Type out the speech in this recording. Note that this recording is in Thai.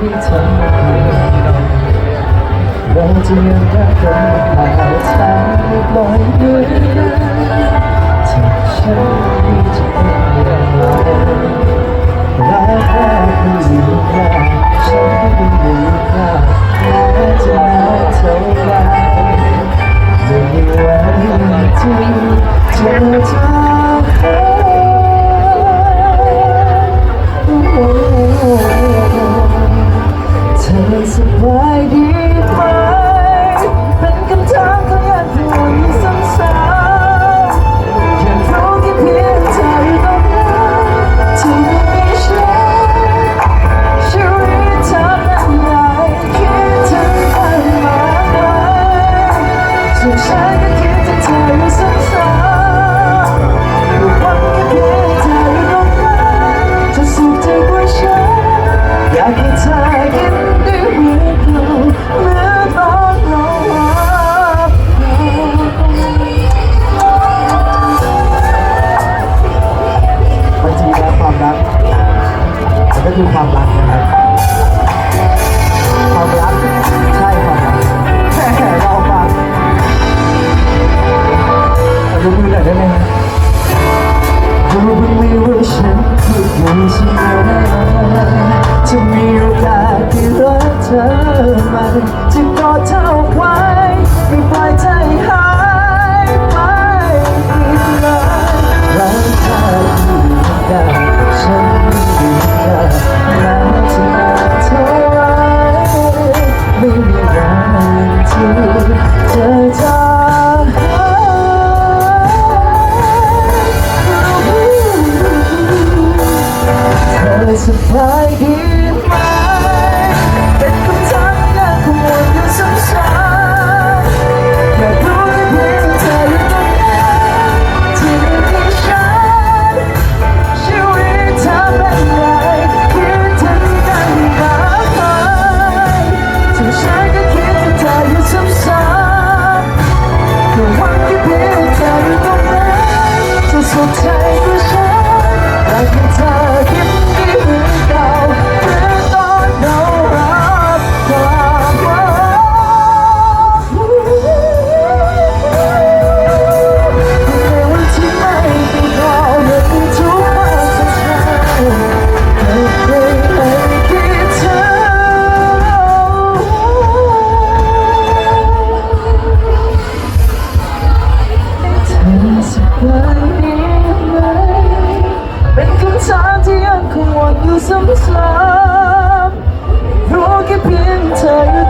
ที่ทำให้เราเราจะยังรักกันแต่ทำลอยด้วยนะถ้าฉันไม่จะเป็นอย่าไรรักแรกไม่หยุดรักฉันไม่หยุดรักแม้จะเท่าไรไม่มีวันที่เจอเธอ ยดีไหมเป็นคำถามที่ยังวนซ้ำๆอยากรู้แค่เพียงเธออยู่ตรงนั้นที่มีฉันชีวิตเธอเป็นไงคิดถึงมันมากไมส่วนฉันก็คิดถึงเธอไหมจะกอดเธอไว้ไม่ปล่อยใจหายไปอีกเลยรักเธออยู่ได้ฉันอยู่ได้แม้จะนานเท่าไรไม่มีวันที่เธอจะหายเธอสบายดี คำถามที่ยังคงวนอยู่ซ้ำๆรู้แค่เพียงเธอ